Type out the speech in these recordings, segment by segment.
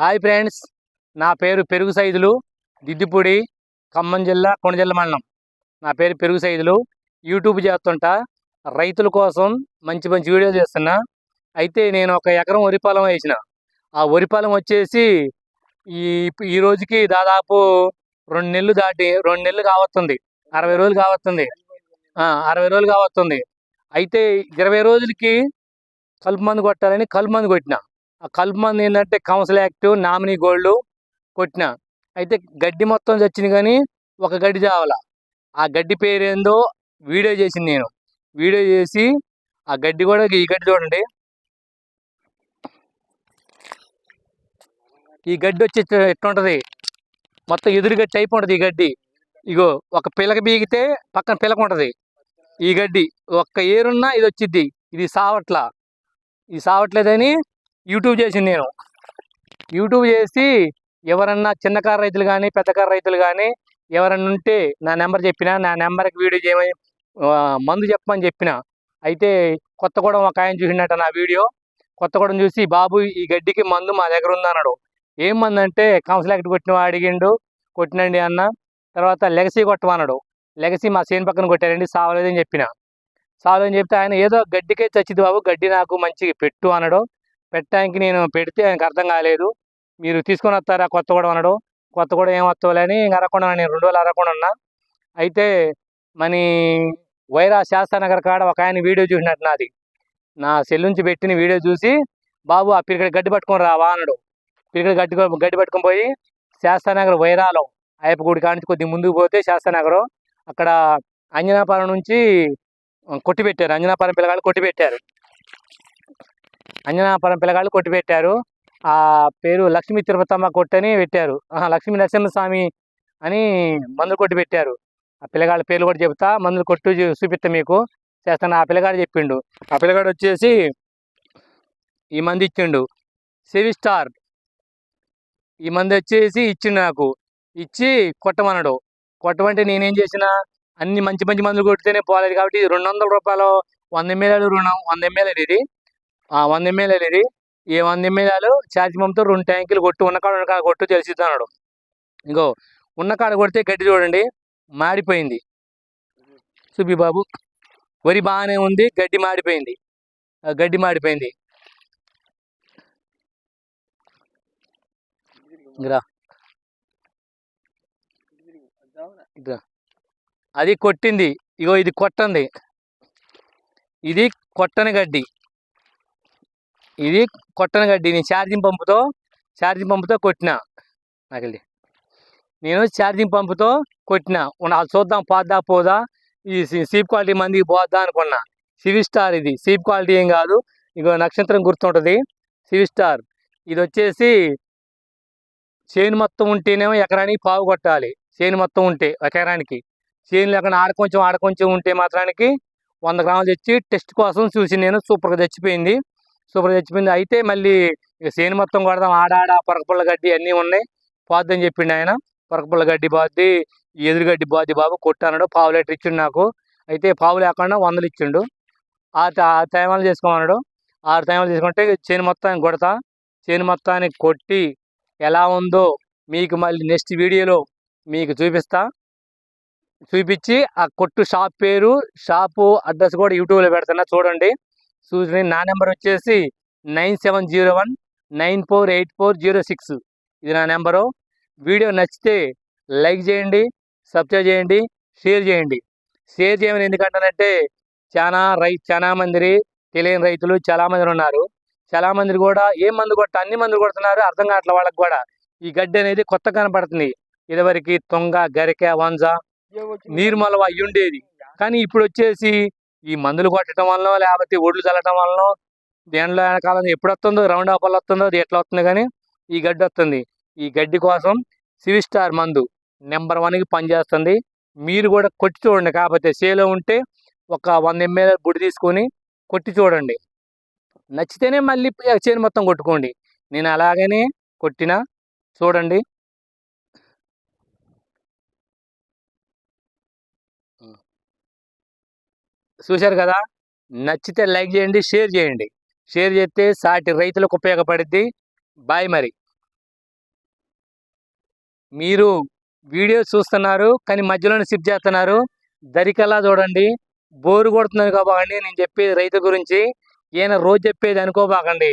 Hi friends నా పేరు పెరుగు సైదులు దిద్దిపూడి ఖమ్మం జిల్లా కొణజిల్ల మండలం. నా పేరు పెరుగు సైదులు యూట్యూబ్ చేస్తుంటా రైతుల కోసం మంచి మంచి వీడియోలు చేస్తున్నా. అయితే నేను ఒక ఎకరం వరిపాలెం వేసిన. ఆ వరిపాలెం వచ్చేసి ఈ ఈ రోజుకి దాదాపు రెండు నెలలు దాటి రెండు నెలలు కావస్తుంది అరవై రోజులు కావస్తుంది అరవై రోజులు కావస్తుంది అయితే ఇరవై రోజులకి కలుపు మందు కొట్టాలని కలుపు మందు కొట్టిన. కలుపు మందు ఏంటంటే కౌన్సిల్ యాక్టివ్ నామినీ గోల్డ్ కొట్టిన. అయితే గడ్డి మొత్తం చచ్చింది కానీ ఒక గడ్డి చావాల? ఆ గడ్డి పేరు ఏందో వీడియో చేసింది నేను. వీడియో చేసి ఆ గడ్డి కూడా ఈ గడ్డి చూడండి. ఈ గడ్డి వచ్చి ఇట్ట- మొత్తం ఎదురు గడ్డి టైప్ ఉంటుంది ఈ గడ్డి. ఇగో ఒక పిలక బీగితే పక్కన పిలక ఉంటుంది. ఈ గడ్డి ఒక్క ఏరున్నా ఇది వచ్చిద్ది. ఇది సావట్లా. ఇది సావట్లేదని యూట్యూబ్ చేసింది నేను. యూట్యూబ్ చేసి ఎవరన్నా చిన్న కారు రైతులు కానీ పెద్ద కారు రైతులు కానీ ఎవరన్నా ఉంటే నా నెంబర్ చెప్పిన నా నెంబర్కి వీడియో చేయమని మందు చెప్పమని చెప్పిన. అయితే కొత్తగూడెం ఒక ఆయన చూసినట్ట నా వీడియో. కొత్తగూడెం చూసి బాబు ఈ గడ్డికి మందు మా దగ్గర ఉందన్నాడు ఏం మందు అంటే కౌన్సిలాక్ట్ కొట్టిన అడిగిండు కొట్టినండి అన్న. తర్వాత లెగసీ కొట్టమన్నాడు లెగసీ మా చేను పక్కన కొట్టారండి సావలేదని చెప్పిన. సావలేదని చెప్తే ఆయన ఏదో గడ్డికే చచ్చింది బాబు గడ్డి నాకు మంచిగా పెట్టు అన్నాడు. పెట్టడానికి నేను పెడితే ఆయనకు అర్థం కాలేదు. మీరు తీసుకొని వస్తారా కొత్తగూడెం అన్నాడు కూడా ఏం వస్తావులే అని ఇంక అరకుండా నేను రెండు వేలు అరకుండా ఉన్నా. అయితే మన వైరా శాస్త్రనగర్ కాడ ఒక ఆయన వీడియో చూసినట్టు నాది. నా సెల్ నుంచి పెట్టిన వీడియో చూసి బాబు ఆ పిరికడ గడ్డి పట్టుకొని రావా అన్నాడు. పిరికడ గడ్డి గడ్డి పట్టుకొని పోయి శాస్త్రనగర్ వైరాలో అయ్యప్ప గుడి కాడి నుంచి కొద్దిగా ముందుకు పోతే శాస్త్రనగరం అక్కడ అంజనాపురం నుంచి కొట్టి పెట్టారు అంజనాపురం పిల్లగాళ్ళు కొట్టి పెట్టారు అంజనాపురం పిల్లగాళ్ళు కొట్టి పెట్టారు ఆ పేరు లక్ష్మీ తిరుపతమ్మ కొట్టు అని పెట్టారు లక్ష్మీ నరసింహస్వామి అని మందులు కొట్టి పెట్టారు ఆ పిల్లగాళ్ళ పేర్లు కూడా చెప్తా మందులు కొట్టు చూ- చూపిస్తా మీకు. చేస్తాను. ఆ పిల్లగాడు చెప్పిండు. ఆ పిల్లగాడు వచ్చేసి ఈ మంది ఇచ్చిండు. సెవి స్టార్. ఈ మంది వచ్చేసి ఇచ్చిండు నాకు. ఇచ్చి కొట్టమన్నాడు. కొట్టమంటే నేనేం చేసిన అన్ని మంచి మంచి మందులు కొడితేనే పోలేదు కాబట్టి రెండు వందల రూపాయలు వంద ఎంఎల్ రుణం వంద ఎంఎల్ ఇది ఆ వంద ఎంఎల్ ఇది. ఈ వంద ఎంఎల్ ఛార్జ్ పంపుతో రెండు ట్యాంకులు కొట్టు ఉన్న కాడ ఉన్న కాడ కొట్టు తెలిసిద్ది అన్నాడు. ఇంకో ఉన్న కాడ కొడితే గడ్డి చూడండి మాడిపోయింది. సుబ్బి బాబు. వరి బాగానే ఉంది గడ్డి మాడిపోయింది. గడ్డి మాడిపోయింది. అది కొట్టింది. ఇగో ఇది కొట్టంది. ఇది కొట్టని గడ్డి. ఇది కొట్టను గడ్డి నేను ఛార్జింగ్ పంపుతో ఛార్జింగ్ పంపుతో కొట్టిన. నాకెళ్ళి. నేను ఛార్జింగ్ పంపుతో కొట్టిన. వాళ్ళు చూద్దాం పోద్దా పోదా? ఈ సీప్ క్వాలిటీ మందికి పోద్దా అనుకున్నా. సివి స్టార్ ఇది. సీప్ క్వాలిటీ ఏం కాదు. ఇగో నక్షత్రం గుర్తుంటుంది. సివి స్టార్. ఇది వచ్చేసి చేను మొత్తం ఉంటేనేమో ఎకరానికి పావు కొట్టాలి. చేను మొత్తం ఉంటే ఎకరానికి. చేను లేకుండా ఆడ కొంచెం ఉంటే మాత్రానికి వంద గ్రాములు తెచ్చి టెస్ట్ కోసం చూసి నేను సూపర్గా తెచ్చిపోయింది. సూపర్గా చచ్చిపోయింది అయితే మళ్ళీ ఇక చేను మొత్తం కొడదాం. ఆడాడ పొరకపుల్ల గడ్డి అన్నీ ఉన్నాయి. పోద్దని చెప్పిండు ఆయన. పొరకపుల్ల గడ్డి పోద్ది. ఎదురుగడ్డి పోద్ది బాబు. కొట్టాడు పావు లీటర్ ఇచ్చిండు నాకు. అయితే పావు లేకుండా వందలు ఇచ్చిండు. ఆ ట- ఆ టైమాలు చేసుకోమన్నాడు. ఆరు టైమాలు చేసుకుంటే చేను మొత్తానికి కొడతా. చేను మొత్తానికి కొట్టి ఎలా ఉందో మీకు మళ్ళీ నెక్స్ట్ వీడియోలో మీకు చూపిస్తా. చూపించి ఆ కొట్టు షాప్ పేరు షాపు అడ్రస్ కూడా యూట్యూబ్లో పెడుతున్నా చూడండి. చూసి నా నెంబర్ వచ్చేసి nine seven zero one nine four eight four zero six. ఇది నా నెంబరు. వీడియో నచ్చితే లైక్ చేయండి సబ్స్క్రైబ్ చేయండి షేర్ చేయండి. షేర్ చేయమని ఎందుకంటానంటే చాలా రై చాలా మంది తెలియని రైతులు చాలా మంది ఉన్నారు. చాలా మంది కూడా ఏ మందు కొట్ట అన్ని మందులు కొడుతున్నారు అర్థం కావట్లే వాళ్ళకి కూడా. ఈ గడ్డి అనేది కొత్త కనపడుతుంది. ఇదివరకు తొంగ గరిక వంజ నీర్మలవ అయి ఉండేది. కానీ ఇప్పుడు వచ్చేసి ఈ మందులు కొట్టడం వల్ల లేకపోతే ఒడ్లు చల్లటం వల్ల దేంట్లో వెనకాలం ఎప్పుడు వస్తుందో రౌండ్ ఆఫ్ వస్తుందో అది ఎట్లా వస్తుంది కానీ ఈ గడ్డి వస్తుంది. ఈ గడ్డి కోసం సివి స్టార్ మందు నెంబర్ వన్కి పనిచేస్తుంది. మీరు కూడా కొట్టి చూడండి. కాకపోతే సేలో ఉంటే ఒక వంద ఎంఎల్ బుడి తీసుకొని కొట్టి చూడండి. నచ్చితేనే మళ్ళీ చేను మొత్తం కొట్టుకోండి. నేను అలాగనే కొట్టిన చూడండి. చూశారు కదా? నచ్చితే లైక్ చేయండి షేర్ చేయండి. షేర్ చేస్తే సాటి రైతులకు ఉపయోగపడుద్ది. బాయ్ మరి. మీరు వీడియో చూస్తున్నారు కానీ మధ్యలోనే సిప్ చేస్తున్నారు. దరికల్లా చూడండి. బోరు కొడుతున్నారు కాబోకండి. నేను చెప్పేది రైతు గురించి. ఈయన రోజు చెప్పేది అనుకోబాకండి.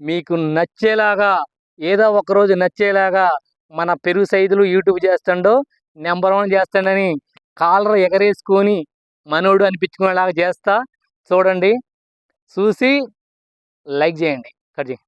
మీకు నచ్చేలాగా ఏదో ఒక రోజు నచ్చేలాగా మన పెరుగు సైజులు యూట్యూబ్ చేస్తాడో నెంబర్ వన్ చేస్తాడని కాలర్ ఎగరేసుకొని మనోడు అనిపించుకునేలాగా చేస్తా. చూడండి. చూసి లైక్ చేయండి. కట్ చేయండి.